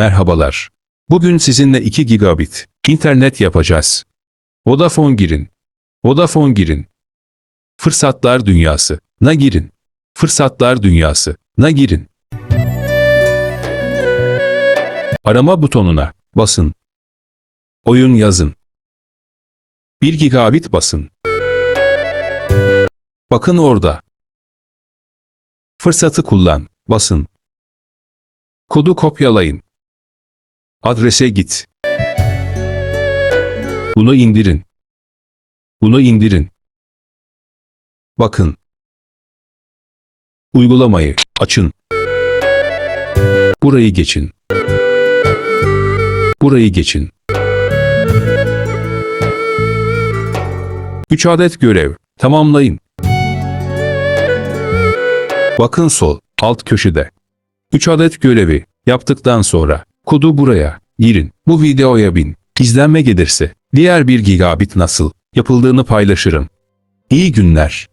Merhabalar. Bugün sizinle 2 gigabit internet yapacağız. Vodafone girin. Vodafone girin. Fırsatlar dünyası. Na girin. Fırsatlar dünyası. Na girin. Arama butonuna basın. Oyun yazın. 1 gigabit basın. Bakın orada. Fırsatı kullan. Basın. Kodu kopyalayın. Adrese git. Bunu indirin. Bunu indirin. Bakın. Uygulamayı açın. Burayı geçin. Burayı geçin. 3 adet görev tamamlayın. Bakın sol alt köşede. 3 adet görevi yaptıktan sonra kodu buraya girin. Bu videoya bin. İzlenme gelirse diğer bir gigabit nasıl yapıldığını paylaşırım. İyi günler.